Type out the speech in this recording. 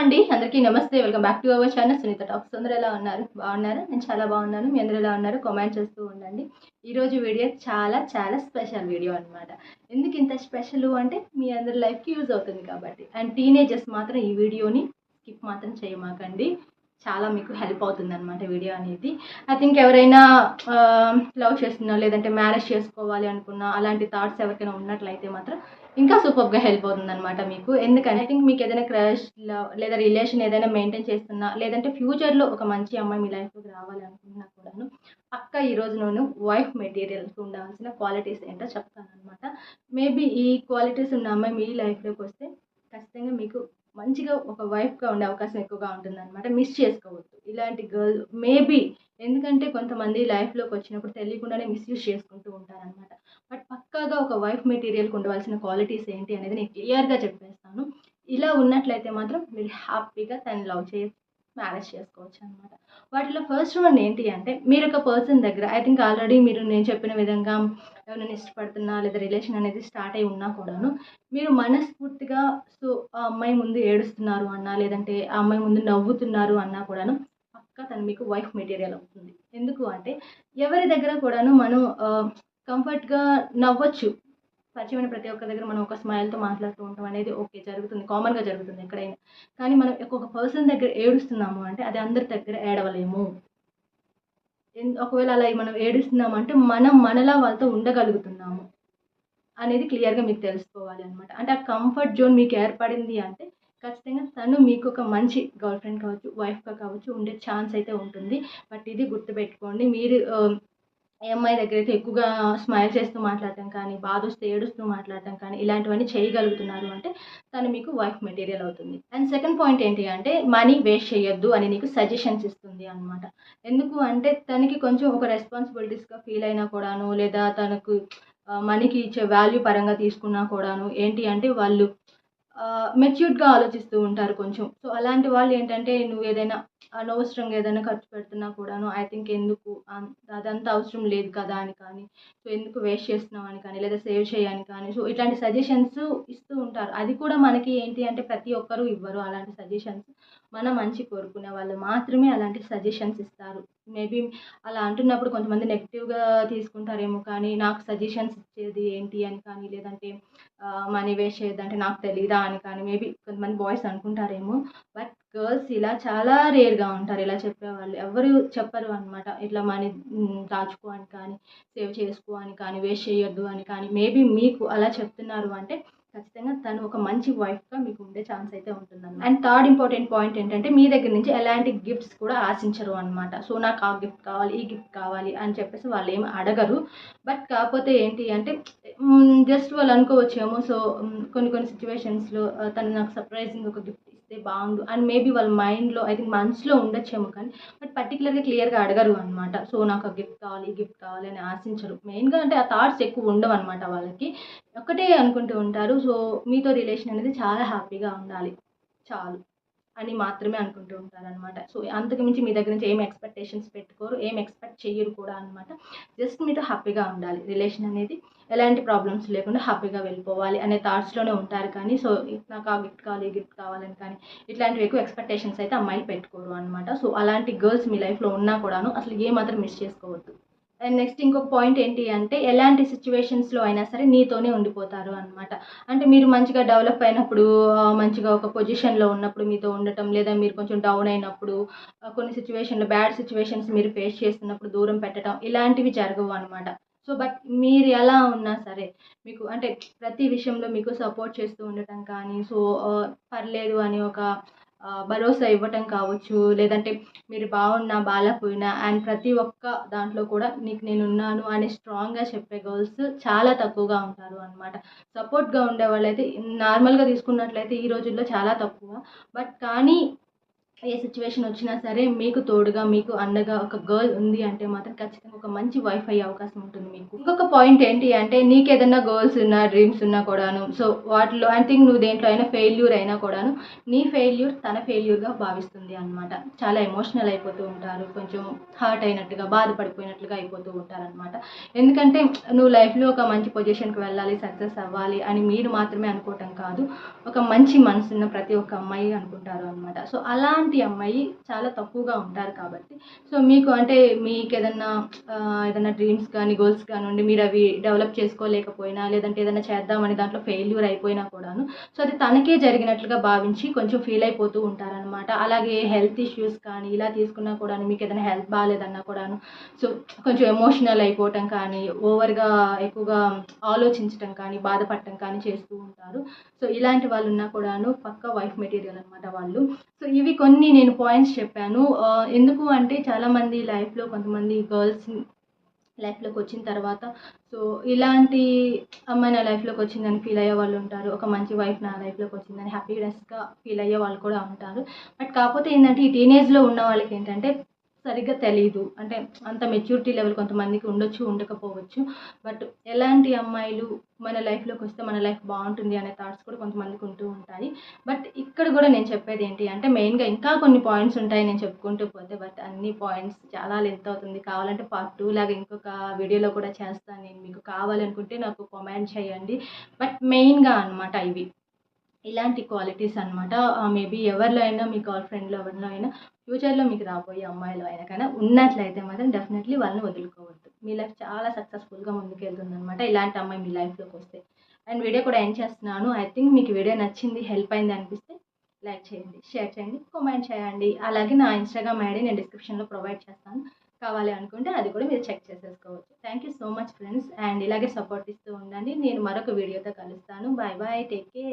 అండి. అందరికీ నమస్తే. Welcome back to our channel Sunitha talks. అందరూ ఎలా ఉన్నారు? బాగున్నారా? నేను చాలా బాగున్నాను. మీ అందరూ ఎలా ఉన్నారు? కామెంట్ చేస్తూ ఉండండి. ఈరోజు వీడియో చాలా చాలా స్పెషల్ వీడియో అనమాట ఎందుకు ఇంత స్పెషల్ అంటే మీ అందరి లైఫ్కి యూజ్ అవుతుంది కాబట్టి. అండ్ టీనేజర్స్ మాత్రం ఈ వీడియోని స్కిప్ మాత్రం చేయమాకండి. చాలా మీకు హెల్ప్ అవుతుంది అనమాట వీడియో అనేది. ఐ థింక్ ఎవరైనా లవ్ చేస్తున్నా లేదంటే మ్యారేజ్ చేసుకోవాలి అనుకున్నా అలాంటి థాట్స్ ఎవరికైనా ఉన్నట్లయితే మాత్రం ఇంకా సూపర్గా హెల్ప్ అవుతుంది అనమాట మీకు. ఎందుకంటే ఐ థింక్ మీకు ఏదైనా క్రష్ లేదా రిలేషన్ ఏదైనా మెయింటైన్ చేస్తున్నా లేదంటే ఫ్యూచర్లో ఒక మంచి అమ్మాయి మీ లైఫ్లోకి రావాలి అనుకున్నా కూడాను పక్క ఈ నేను వైఫ్ మెటీరియల్కి ఉండాల్సిన క్వాలిటీస్ ఏంటో చెప్తాను అనమాట మేబీ ఈ క్వాలిటీస్ ఉన్న అమ్మాయి మీ లైఫ్లోకి వస్తే ఖచ్చితంగా మీకు మంచిగా ఒక వైఫ్గా ఉండే అవకాశం ఎక్కువగా ఉంటుంది అనమాట మిస్ చేసుకోవద్దు. ఇలాంటి గర్ల్ మేబీ ఎందుకంటే కొంతమంది లైఫ్లోకి వచ్చినప్పుడు తెలియకుండానే మిస్యూజ్ చేసుకుంటూ ఉంటారనమాట బట్ పక్కాగా ఒక వైఫ్ మెటీరియల్కి ఉండవలసిన క్వాలిటీస్ ఏంటి అనేది నేను క్లియర్గా చెప్పేస్తాను. ఇలా ఉన్నట్లయితే మాత్రం మీరు హ్యాపీగా తను లవ్ చేయొచ్చు. మ్యారేజ్ చేసుకోవచ్చు అనమాట వాటిలో ఫస్ట్ వన్ ఏంటి అంటే మీరు ఒక పర్సన్ దగ్గర ఐ థింక్ ఆల్రెడీ మీరు నేను చెప్పిన విధంగా ఎవరైనా ఇష్టపడుతున్నా లేదా రిలేషన్ అనేది స్టార్ట్ అయి ఉన్నా కూడాను మీరు మనస్ఫూర్తిగా సో ఆ అమ్మాయి ముందు ఏడుస్తున్నారు అన్నా లేదంటే ఆ అమ్మాయి ముందు నవ్వుతున్నారు అన్నా కూడాను పక్కా తను మీకు వైఫ్ మెటీరియల్ అవుతుంది. ఎందుకు అంటే ఎవరి దగ్గర కూడాను మనం కంఫర్ట్గా నవ్వచ్చు పరిచయమైన ప్రతి ఒక్క దగ్గర మనం ఒక స్మైల్తో మాట్లాడుతూ ఉంటాం అనేది ఓకే జరుగుతుంది. కామన్గా జరుగుతుంది ఎక్కడైనా. కానీ మనం ఒక పర్సన్ దగ్గర ఏడుస్తున్నాము అంటే అది అందరి దగ్గర ఏడవలేము. ఒకవేళ అలా మనం ఏడుస్తున్నాము అంటే మనం మనలా వాళ్ళతో ఉండగలుగుతున్నాము అనేది క్లియర్గా మీకు తెలుసుకోవాలి అనమాట అంటే ఆ కంఫర్ట్ జోన్ మీకు ఏర్పడింది అంటే ఖచ్చితంగా తను మీకు ఒక మంచి గర్ల్ ఫ్రెండ్ కావచ్చు వైఫ్గా కావచ్చు ఉండే ఛాన్స్ అయితే ఉంటుంది. బట్ ఇది గుర్తుపెట్టుకోండి. మీరు um, ఆ, ఏ అమ్మాయి దగ్గర అయితే ఎక్కువగా స్మైల్ చేస్తూ మాట్లాడటం కానీ బాధ వస్తే ఏడుస్తూ మాట్లాడటం కానీ ఇలాంటివన్నీ చేయగలుగుతున్నారు అంటే తను మీకు వైఫ్ మెటీరియల్ అవుతుంది. అండ్ సెకండ్ పాయింట్ ఏంటి అంటే మనీ వేస్ట్ చేయొద్దు అని నీకు సజెషన్స్ ఇస్తుంది అనమాట ఎందుకు అంటే తనకి కొంచెం ఒక రెస్పాన్సిబిలిటీస్గా ఫీల్ అయినా కూడాను లేదా తనకు మనీకి ఇచ్చే వాల్యూ పరంగా తీసుకున్నా కూడాను ఏంటి అంటే వాళ్ళు మెచ్యూర్డ్గా ఆలోచిస్తూ ఉంటారు కొంచెం. సో అలాంటి వాళ్ళు ఏంటంటే నువ్వు ఏదైనా అనవసరంగా ఏదైనా ఖర్చు పెడుతున్నా కూడాను ఐ థింక్ ఎందుకు అదంతా అవసరం లేదు కదా అని కానీ సో ఎందుకు వేస్ట్ చేస్తున్నావు అని కానీ లేదా సేవ్ చేయని కానీ సో ఇట్లాంటి సజెషన్స్ ఇస్తూ ఉంటారు. అది కూడా మనకి ఏంటి అంటే ప్రతి ఒక్కరూ ఇవ్వరు అలాంటి సజెషన్స్ మన మంచి కోరుకునే వాళ్ళు మాత్రమే అలాంటి సజెషన్స్ ఇస్తారు. మేబీ అలా అంటున్నప్పుడు కొంతమంది నెగిటివ్గా తీసుకుంటారేమో కానీ నాకు సజెషన్స్ ఇచ్చేది ఏంటి అని కానీ లేదంటే మనీ వేస్ట్ చేయదంటే నాకు తెలీదా అని కానీ మేబీ కొంతమంది బాయ్స్ అనుకుంటారేమో. బట్ గర్ల్స్ ఇలా చాలా రేర్గా ఉంటారు. ఇలా చెప్పేవాళ్ళు ఎవరు చెప్పరు అనమాట ఇట్లా మనీ దాచుకో అని కానీ సేవ్ చేసుకో అని కానీ వేస్ట్ చేయొద్దు అని కానీ మేబీ మీకు అలా చెప్తున్నారు అంటే ఖచ్చితంగా తను ఒక మంచి వైఫ్గా మీకు ఉండే ఛాన్స్ అయితే ఉంటుంది అండ్ థర్డ్ ఇంపార్టెంట్ పాయింట్ ఏంటంటే మీ దగ్గర నుంచి ఎలాంటి గిఫ్ట్స్ కూడా ఆశించరు అనమాట సో నాకు ఆ గిఫ్ట్ కావాలి ఈ గిఫ్ట్ కావాలి అని చెప్పేసి వాళ్ళు ఏమి అడగరు. బట్ కాకపోతే ఏంటి అంటే జస్ట్ వాళ్ళు అనుకోవచ్చేమో సో కొన్ని కొన్ని సిచ్యువేషన్స్లో తను నాకు సర్ప్రైజింగ్ ఒక గిఫ్ట్ ఇస్తే బాగుండు. అండ్ మేబీ వాళ్ళ మైండ్లో ఐ థింక్ మనసులో ఉండొచ్చేమో కానీ బట్ పర్టికులర్గా క్లియర్గా అడగరు అనమాట సో నాకు ఆ గిఫ్ట్ కావాలి గిఫ్ట్ కావాలి అని ఆశించరు. మెయిన్గా అంటే ఆ థాట్స్ ఎక్కువ ఉండవు అనమాట వాళ్ళకి. ఒకటే అనుకుంటూ ఉంటారు. సో మీతో రిలేషన్ అనేది చాలా హ్యాపీగా ఉండాలి. చాలు. అని మాత్రమే అనుకుంటూ ఉంటారనమాట సో అంతకు మించి మీ దగ్గర నుంచి ఏం ఎక్స్పెక్టేషన్స్ పెట్టుకోరు ఏం ఎక్స్పెక్ట్ చేయరు కూడా అనమాట జస్ట్ మీతో హ్యాపీగా ఉండాలి. రిలేషన్ అనేది ఎలాంటి ప్రాబ్లమ్స్ లేకుండా హ్యాపీగా వెళ్ళిపోవాలి అనే థాట్స్లోనే ఉంటారు కానీ సో నాకు ఆ గిఫ్ట్ కావాలి గిఫ్ట్ కావాలని కానీ ఇట్లాంటివి ఎక్కువ ఎక్స్పెక్టేషన్స్ అయితే అమ్మాయిలు పెట్టుకోరు అనమాట సో అలాంటి గర్ల్స్ మీ లైఫ్లో ఉన్నా కూడాను అసలు ఏమాత్రం మిస్ చేసుకోవద్దు. అండ్ నెక్స్ట్ ఇంకొక పాయింట్ ఏంటి అంటే ఎలాంటి సిచ్యువేషన్స్లో అయినా సరే నీతోనే ఉండిపోతారు అనమాట అంటే మీరు మంచిగా డెవలప్ అయినప్పుడు మంచిగా ఒక పొజిషన్లో ఉన్నప్పుడు మీతో ఉండటం లేదా మీరు కొంచెం డౌన్ అయినప్పుడు కొన్ని సిచ్యువేషన్లో బ్యాడ్ సిచ్యువేషన్స్ మీరు ఫేస్ చేస్తున్నప్పుడు దూరం పెట్టడం ఇలాంటివి జరగవు అనమాట సో బట్ మీరు ఎలా ఉన్నా సరే మీకు అంటే ప్రతి విషయంలో మీకు సపోర్ట్ చేస్తూ ఉండటం కానీ సో పర్లేదు అని ఒక భరోసా ఇవ్వటం కావచ్చు లేదంటే మీరు బాగున్నా బాగాలేకపోయినా అండ్ ప్రతి ఒక్క దాంట్లో కూడా నీకు నేను ఉన్నాను అని స్ట్రాంగ్గా చెప్పే గర్ల్స్ చాలా తక్కువగా ఉంటారు అనమాట సపోర్ట్గా ఉండే వాళ్ళైతే నార్మల్గా తీసుకున్నట్లయితే ఈ రోజుల్లో చాలా తక్కువ. బట్ కానీ ఏ సిచ్యువేషన్ వచ్చినా సరే మీకు తోడుగా మీకు అండగా ఒక గర్ల్ ఉంది అంటే మాత్రం ఖచ్చితంగా ఒక మంచి వైఫ్ అయ్యే అవకాశం ఉంటుంది. ఇంకొక పాయింట్ ఏంటి అంటే నీకు ఏదైనా గోల్స్ ఉన్నా డ్రీమ్స్ ఉన్నా కూడాను. సో వాటిలో ఐ థింక్ నువ్వు దేంట్లో అయినా ఫెయిల్యూర్ అయినా కూడాను నీ ఫెయిల్యూర్ తన ఫెయిల్యూర్గా భావిస్తుంది అనమాట చాలా ఎమోషనల్ అయిపోతూ ఉంటారు. కొంచెం హర్ట్ అయినట్టుగా బాధపడిపోయినట్లుగా అయిపోతూ ఉంటారు అనమాట ఎందుకంటే నువ్వు లైఫ్లో ఒక మంచి పొజిషన్కి వెళ్ళాలి సక్సెస్ అవ్వాలి అని మీరు మాత్రమే అనుకోవటం కాదు. ఒక మంచి మనసున్న ప్రతి ఒక్క అమ్మాయి అనుకుంటారు అనమాట సో అలాంటి అమ్మాయి చాలా తక్కువగా ఉంటారు కాబట్టి. సో మీకు అంటే మీకు ఏదన్నా ఏదన్నా డ్రీమ్స్ కానీ గోల్స్ కానీ నుండి మీరు అవి డెవలప్ చేసుకోలేకపోయినా లేదంటే ఏదైనా చేద్దామని దాంట్లో ఫెయిల్యూర్ అయిపోయినా కూడాను. సో అది తనకే జరిగినట్లుగా భావించి కొంచెం ఫీల్ అయిపోతూ ఉంటారనమాట అలాగే హెల్త్ ఇష్యూస్ కానీ ఇలా తీసుకున్నా కూడా మీకు ఏదైనా హెల్త్ బాగాలేదన్నా కూడాను. సో కొంచెం ఎమోషనల్ అయిపోవటం కానీ ఓవర్గా ఎక్కువగా ఆలోచించటం కానీ బాధపడటం కానీ చేస్తూ ఉంటారు. సో ఇలాంటి వాళ్ళు ఉన్నా కూడాను పక్క వైఫ్ మెటీరియల్ అనమాట వాళ్ళు. సో ఇవి కొన్ని నేను పాయింట్స్ చెప్పాను. ఎందుకు అంటే చాలామంది లైఫ్లో కొంతమంది గర్ల్స్ లైఫ్లోకి వచ్చిన తర్వాత. సో ఇలాంటి అమ్మాయి నా లైఫ్లోకి వచ్చిందని ఫీల్ అయ్యే వాళ్ళు ఉంటారు. ఒక మంచి వైఫ్ నా లైఫ్లోకి వచ్చిందని హ్యాపీనెస్గా ఫీల్ అయ్యే వాళ్ళు కూడా ఉంటారు. బట్ కాకపోతే ఏంటంటే ఈ టీనేజ్లో ఉన్న వాళ్ళకి ఏంటంటే సరిగ్గా తెలియదు అంటే అంత మెచ్యూరిటీ లెవెల్ కొంతమందికి ఉండొచ్చు ఉండకపోవచ్చు. బట్ ఎలాంటి అమ్మాయిలు మన లైఫ్లోకి వస్తే మన లైఫ్ బాగుంటుంది అనే థాట్స్ కూడా కొంతమందికి ఉంటూ ఉంటాయి. బట్ ఇక్కడ కూడా నేను చెప్పేది ఏంటి అంటే మెయిన్గా ఇంకా కొన్ని పాయింట్స్ ఉంటాయి నేను చెప్పుకుంటూ పోతే. బట్ అన్ని పాయింట్స్ చాలా లెంత్ అవుతుంది. కావాలంటే పార్ట్ టూ లాగా ఇంకొక వీడియోలో కూడా చేస్తాను. నేను మీకు కావాలనుకుంటే నాకు కామెంట్ చేయండి. బట్ మెయిన్గా అనమాట ఇవి. ఇలాంటి క్వాలిటీస్ అనమాట మేబీ ఎవరిలో అయినా మీ గర్ల్ ఫ్రెండ్లో ఎవరిలో అయినా ఫ్యూచర్లో మీకు రాబోయే అమ్మాయిలో అయినా కానీ ఉన్నట్లయితే మాత్రం డెఫినెట్లీ వాళ్ళని వదులుకోవద్దు. మీ లైఫ్ చాలా సక్సెస్ఫుల్గా ముందుకెళ్తుంది అనమాట ఇలాంటి అమ్మాయి మీ లైఫ్లోకి వస్తే. అండ్ వీడియో కూడా ఎండ్ చేస్తున్నాను. ఐ థింక్ మీకు వీడియో నచ్చింది హెల్ప్ అయింది అనిపిస్తే లైక్ చేయండి షేర్ చేయండి కామెంట్ చేయండి. అలాగే నా ఇన్స్టాగ్రామ్ ఐడి నేను డిస్క్రిప్షన్లో ప్రొవైడ్ చేస్తాను. కావాలి అనుకుంటే అది కూడా మీరు చెక్ చేసేసుకోవచ్చు. Thank you so much friends and ఇలాగే సపోర్ట్ ఇస్తూ ఉండండి. నేను మరొక వీడియోతో కలుస్తాను. Bye bye take care